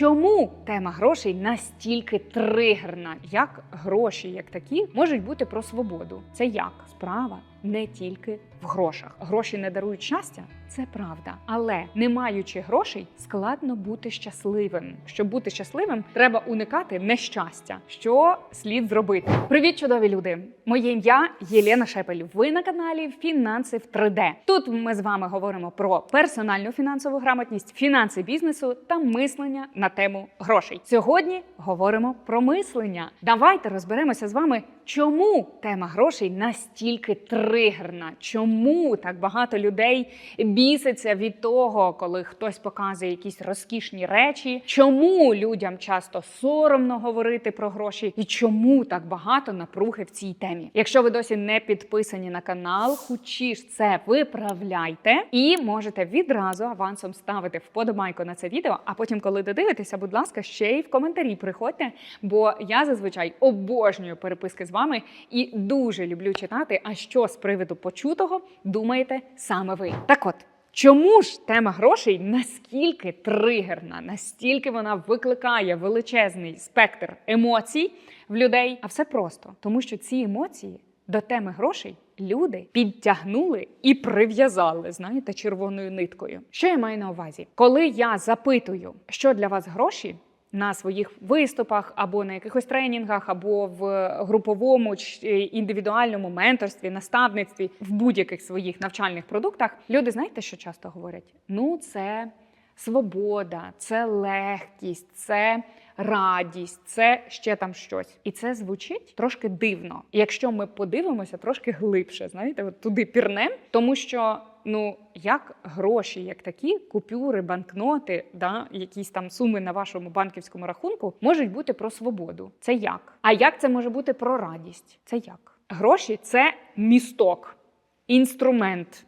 Чому тема грошей настільки тригерна? Як гроші, як такі, можуть бути про свободу? Це як справа не тільки в грошах. Гроші не дарують щастя, це правда. Але не маючи грошей, складно бути щасливим. Щоб бути щасливим, треба уникати нещастя. Що слід зробити? Привіт, чудові люди! Моє ім'я Єлена Шепель. Ви на каналі Фінанси в 3D. Тут ми з вами говоримо про персональну фінансову грамотність, фінанси бізнесу та мислення на тему грошей. Сьогодні говоримо про мислення. Давайте розберемося з вами, чому тема грошей настільки тригерна, чому так багато людей біситься від того, коли хтось показує якісь розкішні речі, чому людям часто соромно говорити про гроші, і чому так багато напруги в цій темі. Якщо ви досі не підписані на канал, хочіш це виправляйте і можете відразу авансом ставити вподобайку на це відео. А потім, коли додивитеся, будь ласка, ще й в коментарі приходьте, бо я зазвичай обожнюю переписки з вами і дуже люблю читати. А що з приводу почутого думаєте саме ви? Так от. Чому ж тема грошей наскільки тригерна, настільки вона викликає величезний спектр емоцій в людей? А все просто тому, що ці емоції до теми грошей люди підтягнули і прив'язали, знаєте, червоною ниткою. Що я маю на увазі? Коли я запитую, що для вас гроші? На своїх виступах або на якихось тренінгах, або в груповому чи індивідуальному менторстві, наставництві в будь-яких своїх навчальних продуктах, люди знаєте, що часто говорять? Ну, це свобода, це легкість, це радість, це ще там щось. І це звучить трошки дивно. Якщо ми подивимося трошки глибше, знаєте, от туди пірнем, тому що. Ну, як гроші, як такі, купюри, банкноти, да, якісь там суми на вашому банківському рахунку можуть бути про свободу. Це як? А як це може бути про радість? Це як? Гроші це місток, інструмент,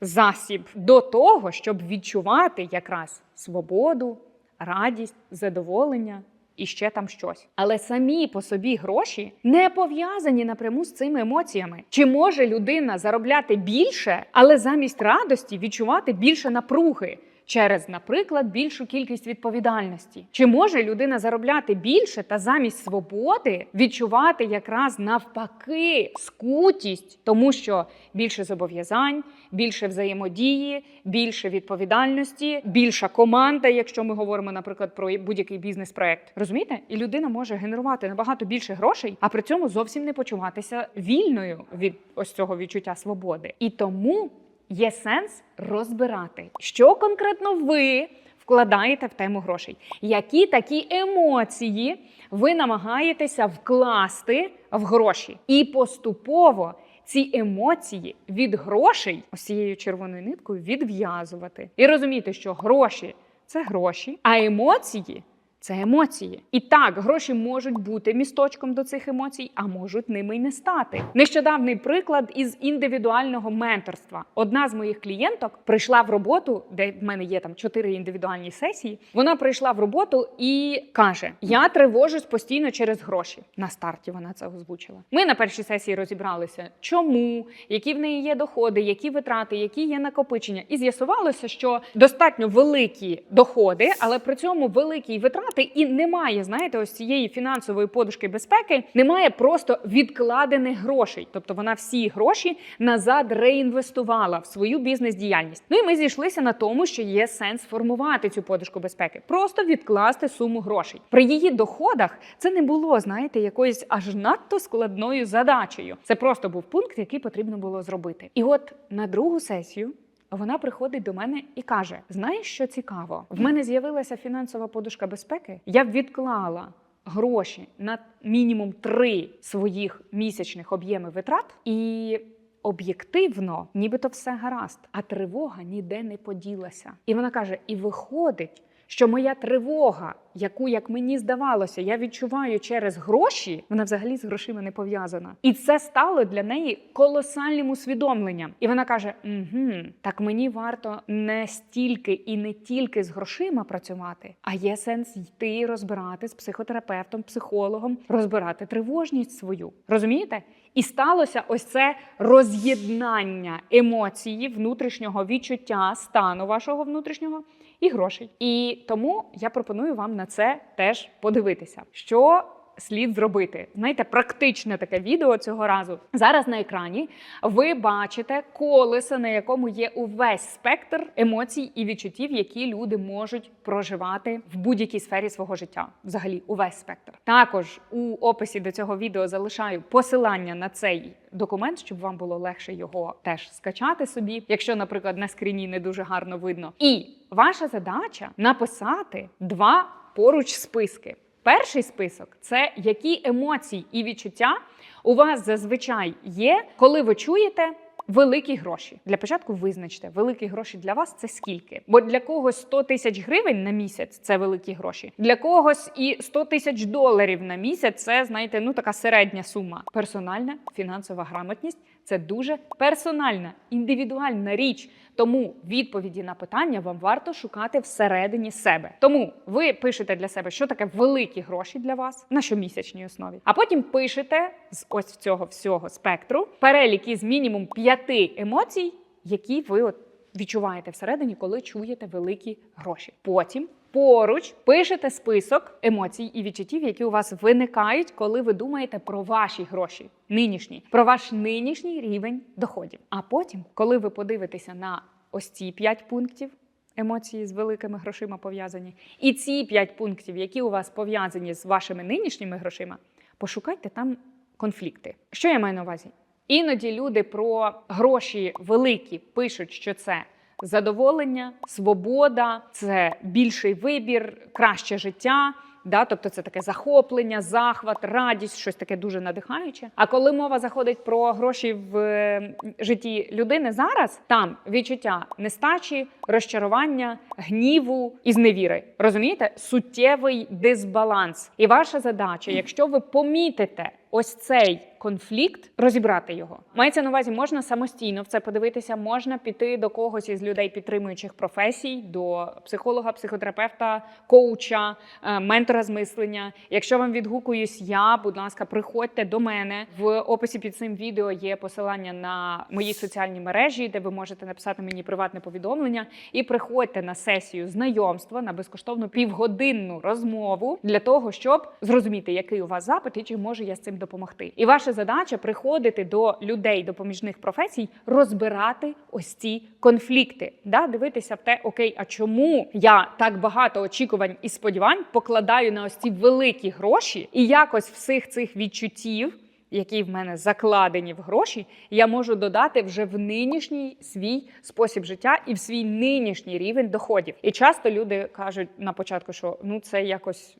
засіб до того, щоб відчувати якраз свободу, радість, задоволення. І ще там щось. Але самі по собі гроші не пов'язані напряму з цими емоціями. Чи може людина заробляти більше, але замість радості відчувати більше напруги? Через, наприклад, більшу кількість відповідальності. Чи може людина заробляти більше та замість свободи відчувати якраз навпаки скутість, тому що більше зобов'язань, більше взаємодії, більше відповідальності, більша команда, якщо ми говоримо, наприклад, про будь-який бізнес-проект. Розумієте? І людина може генерувати набагато більше грошей, а при цьому зовсім не почуватися вільною від ось цього відчуття свободи. І тому є сенс розбирати, що конкретно ви вкладаєте в тему грошей, які такі емоції ви намагаєтеся вкласти в гроші, і поступово. Ці емоції від грошей ось цією червоною ниткою відв'язувати і розуміти, що гроші це гроші, а емоції це емоції. І так, гроші можуть бути місточком до цих емоцій, а можуть ними й не стати. Нещодавний приклад із індивідуального менторства. Одна з моїх клієнток прийшла в роботу, де в мене є там чотири індивідуальні сесії. Вона прийшла в роботу і каже: Я тривожусь постійно через гроші. На старті вона це озвучила. Ми на першій сесії розібралися, чому, які в неї є доходи, які витрати, які є накопичення. І з'ясувалося, що достатньо великі доходи, але при цьому великі витрати і немає, знаєте, ось цієї фінансової подушки безпеки, немає просто відкладених грошей. Тобто вона всі гроші назад реінвестувала в свою бізнес-діяльність. Ну і ми зійшлися на тому, що є сенс формувати цю подушку безпеки, просто відкласти суму грошей. При її доходах це не було, знаєте, якоюсь аж надто складною задачею. Це просто був пункт, який потрібно було зробити. І от на другу сесію. Вона приходить до мене і каже: Знаєш, що цікаво? В мене з'явилася фінансова подушка безпеки. Я відклала гроші на мінімум три своїх місячних об'єми витрат, і об'єктивно, нібито все гаразд, а тривога ніде не поділася. І вона каже: і виходить. Що моя тривога, яку, як мені здавалося, я відчуваю через гроші, вона взагалі з грошима не пов'язана. І це стало для неї колосальним усвідомленням. І вона каже: угу, так мені варто не стільки і не тільки з грошима працювати, а є сенс йти розбирати з психотерапевтом, психологом, розбирати тривожність свою. Розумієте? І сталося ось це роз'єднання емоції, внутрішнього відчуття, стану вашого внутрішнього і грошей. І тому я пропоную вам на це теж подивитися. Що слід зробити? Знаєте, практичне таке відео цього разу. Зараз на екрані ви бачите колесо, на якому є увесь спектр емоцій і відчуттів, які люди можуть проживати в будь-якій сфері свого життя. Взагалі, увесь спектр. Також у описі до цього відео залишаю посилання на цей документ, щоб вам було легше його теж скачати собі, якщо, наприклад, на скріні не дуже гарно видно. І ваша задача написати два поруч списки. Перший список це які емоції і відчуття у вас зазвичай є, коли ви чуєте. Великі гроші для початку визначте, великі гроші для вас це скільки? Бо для когось 100 тисяч гривень на місяць це великі гроші. Для когось і 100 тисяч доларів на місяць це знаєте, ну така середня сума. Персональна фінансова грамотність це дуже персональна, індивідуальна річ. Тому відповіді на питання вам варто шукати всередині себе. Тому ви пишете для себе, що таке великі гроші для вас на щомісячній основі. А потім пишете з ось цього всього спектру перелік із мінімум п'яти емоцій, які ви от відчуваєте всередині, коли чуєте великі гроші. Потім. Поруч пишете список емоцій і відчуттів, які у вас виникають, коли ви думаєте про ваші гроші, нинішні, про ваш нинішній рівень доходів. А потім, коли ви подивитеся на ось ці п'ять пунктів. Емоції з великими грошима пов'язані. І ці п'ять пунктів, які у вас пов'язані з вашими нинішніми грошима, пошукайте там конфлікти. Що я маю на увазі? Іноді люди про гроші великі пишуть, що це задоволення, свобода, це більший вибір, краще життя. Да, тобто це таке захоплення, захват, радість, щось таке дуже надихаюче. А коли мова заходить про гроші в е, житті людини зараз, там відчуття нестачі, розчарування, гніву і зневіри. Розумієте? Суттєвий дисбаланс. І ваша задача, якщо ви помітите ось цей конфлікт, розібрати його. Мається на увазі, можна самостійно в це подивитися, можна піти до когось із людей підтримуючих професій, до психолога, психотерапевта, коуча, е, ментора з мислення. Якщо вам відгукуюсь я, будь ласка, приходьте до мене. В описі під цим відео є посилання на мої соціальні мережі, де ви можете написати мені приватне повідомлення, і приходьте на сесію знайомства на безкоштовну півгодинну розмову для того, щоб зрозуміти, який у вас запит і чи можу я з цим допомогти. І ваша задача приходити до людей допоміжних професій, розбирати ось ці конфлікти, да? дивитися в те, окей, а чому я так багато очікувань і сподівань покладаю на ось ці великі гроші, і якось всіх цих відчуттів. Які в мене закладені в гроші, я можу додати вже в нинішній свій спосіб життя і в свій нинішній рівень доходів. І часто люди кажуть на початку, що ну це якось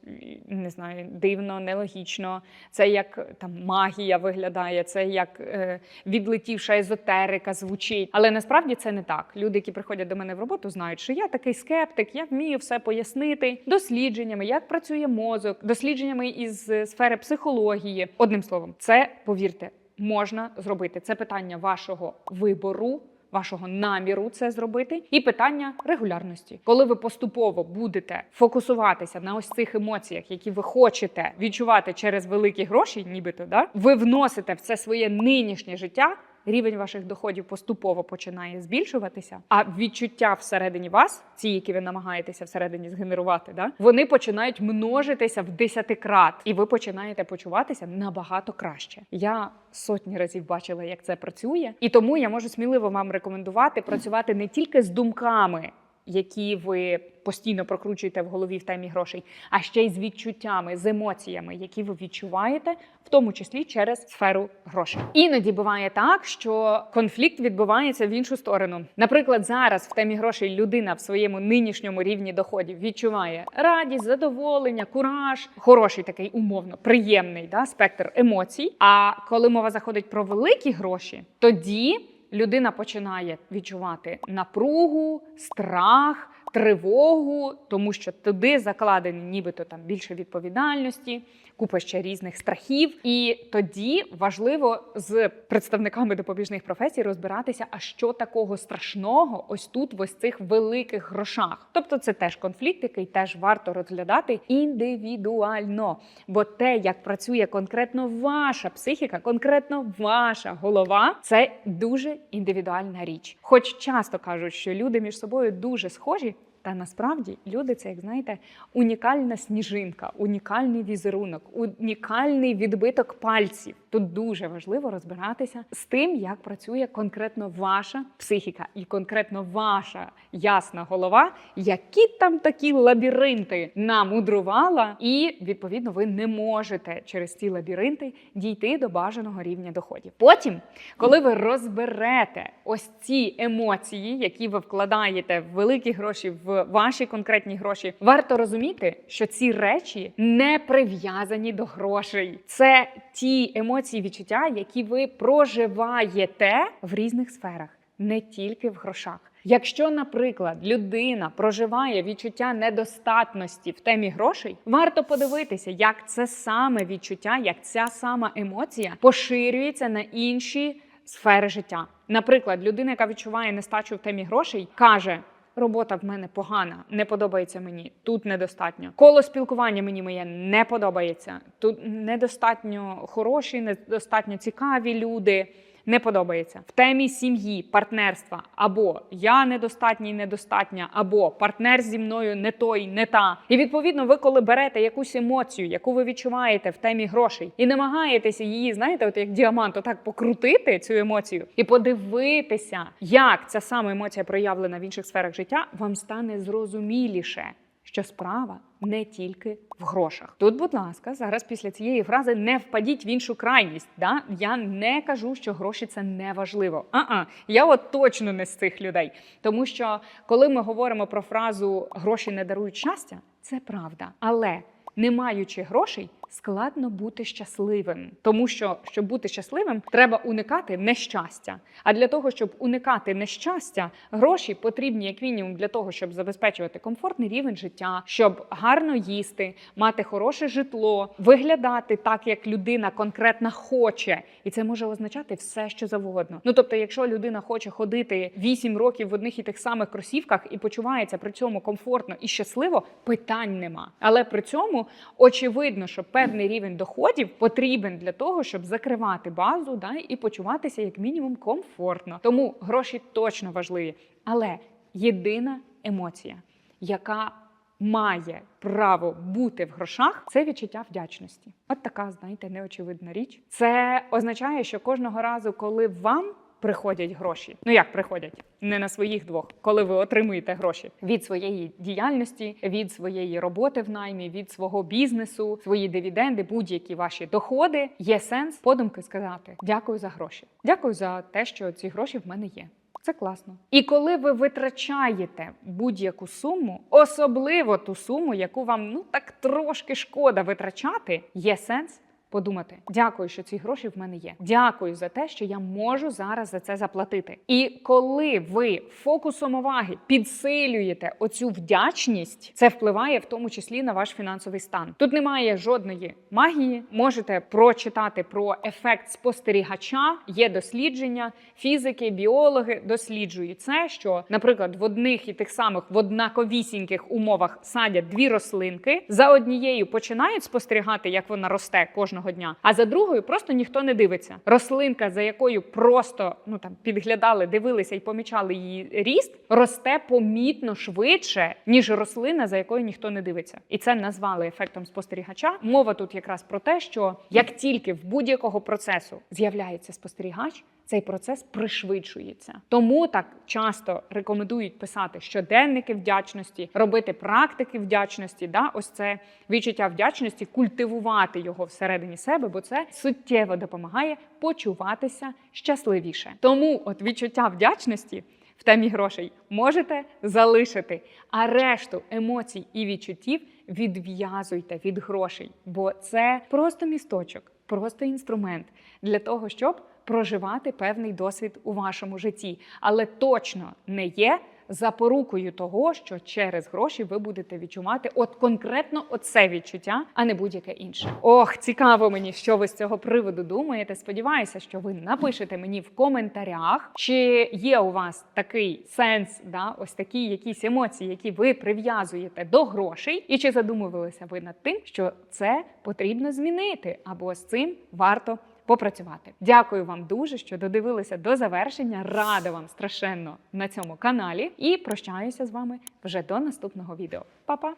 не знаю, дивно, нелогічно, це як там магія виглядає, це як е, відлетівша езотерика звучить. Але насправді це не так. Люди, які приходять до мене в роботу, знають, що я такий скептик, я вмію все пояснити дослідженнями, як працює мозок, дослідженнями із е, сфери психології. Одним словом, це повірте, можна зробити. Це питання вашого вибору. Вашого наміру це зробити, і питання регулярності, коли ви поступово будете фокусуватися на ось цих емоціях, які ви хочете відчувати через великі гроші, нібито да ви вносите в це своє нинішнє життя. Рівень ваших доходів поступово починає збільшуватися, а відчуття всередині вас, ці, які ви намагаєтеся всередині згенерувати, да вони починають множитися в десятикрат, і ви починаєте почуватися набагато краще. Я сотні разів бачила, як це працює, і тому я можу сміливо вам рекомендувати працювати не тільки з думками. Які ви постійно прокручуєте в голові в темі грошей, а ще й з відчуттями, з емоціями, які ви відчуваєте, в тому числі через сферу грошей. Іноді буває так, що конфлікт відбувається в іншу сторону. Наприклад, зараз в темі грошей людина в своєму нинішньому рівні доходів відчуває радість, задоволення, кураж, хороший такий умовно приємний да, спектр емоцій. А коли мова заходить про великі гроші, тоді людина починає відчувати напругу, страх, тривогу, тому що туди закладені нібито там більше відповідальності, купа ще різних страхів. І тоді важливо з представниками допоміжних професій розбиратися, а що такого страшного ось тут, в ось цих великих грошах. Тобто, це теж конфлікт, який теж варто розглядати індивідуально. Бо те, як працює конкретно ваша психіка, конкретно ваша голова, це дуже індивідуальна річ. Хоч часто кажуть, що люди між собою дуже схожі. Та насправді люди це, як знаєте, унікальна сніжинка, унікальний візерунок, унікальний відбиток пальців. Тут дуже важливо розбиратися з тим, як працює конкретно ваша психіка і конкретно ваша ясна голова, які там такі лабіринти намудрувала, і відповідно ви не можете через ці лабіринти дійти до бажаного рівня доходів. Потім, коли ви розберете ось ці емоції, які ви вкладаєте в великі гроші, в ваші конкретні гроші, варто розуміти, що ці речі не прив'язані до грошей. Це ті емоції, відчуття, які ви проживаєте в різних сферах, не тільки в грошах. Якщо, наприклад, людина проживає відчуття недостатності в темі грошей, варто подивитися, як це саме відчуття, як ця сама емоція поширюється на інші сфери життя. Наприклад, людина, яка відчуває нестачу в темі грошей, каже. Робота в мене погана, не подобається мені. Тут недостатньо. Коло спілкування мені моє не подобається. Тут недостатньо хороші, недостатньо цікаві люди. Не подобається. В темі сім'ї, партнерства. Або я недостатній, недостатня, або партнер зі мною не той, не та. І відповідно, ви коли берете якусь емоцію, яку ви відчуваєте в темі грошей, і намагаєтеся її, знаєте, от як діамант, отак покрутити цю емоцію і подивитися, як ця сама емоція проявлена в інших сферах життя, вам стане зрозуміліше, що справа не тільки в грошах. Тут, будь ласка, зараз після цієї фрази не впадіть в іншу крайність. Да? Я не кажу, що гроші це не важливо. А-а, я от точно не з цих людей. Тому що коли ми говоримо про фразу гроші не дарують щастя, це правда. Але не маючи грошей, складно бути щасливим, тому що щоб бути щасливим, треба уникати нещастя. А для того, щоб уникати нещастя, гроші потрібні як мінімум для того, щоб забезпечувати комфортний рівень життя, щоб гарно їсти, мати хороше житло, виглядати так, як людина конкретно хоче, і це може означати все, що завгодно. Ну тобто, якщо людина хоче ходити 8 років в одних і тих самих кросівках і почувається при цьому комфортно і щасливо, питань нема. Але при цьому очевидно, що певний рівень доходів потрібен для того, щоб закривати базу да, і почуватися як мінімум комфортно. Тому гроші точно важливі. Але єдина емоція, яка має право бути в грошах, це відчуття вдячності. От така, знаєте, неочевидна річ. Це означає, що кожного разу, коли вам приходять гроші. Ну як приходять? Не на своїх двох, коли ви отримуєте гроші від своєї діяльності, від своєї роботи в наймі, від свого бізнесу, свої дивіденди, будь-які ваші доходи. Є сенс подумки сказати дякую за гроші. Дякую за те, що ці гроші в мене є. Це класно. І коли ви витрачаєте будь-яку суму, особливо ту суму, яку вам ну так трошки шкода витрачати, є сенс подумати: дякую, що ці гроші в мене є. Дякую за те, що я можу зараз за це заплатити. І коли ви фокусом уваги підсилюєте оцю вдячність, це впливає в тому числі на ваш фінансовий стан. Тут немає жодної магії. Можете прочитати про ефект спостерігача. Є дослідження, фізики, біологи досліджують це, що, наприклад, в одних і тих самих в однаковісіньких умовах садять дві рослинки за однією починають спостерігати, як вона росте кожного дня, а за другою просто ніхто не дивиться. Рослинка, за якою просто ну там підглядали, дивилися і помічали її ріст, росте помітно швидше, ніж рослина, за якою ніхто не дивиться. І це назвали ефектом спостерігача. Мова тут якраз про те, що як тільки в будь-якого процесу з'являється спостерігач, цей процес пришвидшується. Тому так часто рекомендують писати щоденники вдячності, робити практики вдячності. Да, ось це відчуття вдячності, культивувати його всередині себе, бо це суттєво допомагає почуватися щасливіше. Тому, от відчуття вдячності. В темі грошей можете залишити, а решту емоцій і відчуттів відв'язуйте від грошей, бо це просто місточок, просто інструмент для того, щоб проживати певний досвід у вашому житті, але точно не є запорукою того, що через гроші ви будете відчувати от конкретно оце відчуття, а не будь-яке інше. Ох, цікаво мені, що ви з цього приводу думаєте. Сподіваюся, що ви напишете мені в коментарях, чи є у вас такий сенс, да, ось такі якісь емоції, які ви прив'язуєте до грошей, і чи задумувалися ви над тим, що це потрібно змінити, або з цим варто попрацювати. Дякую вам дуже, що додивилися до завершення. Рада вам страшенно на цьому каналі і прощаюся з вами вже до наступного відео. Па-па!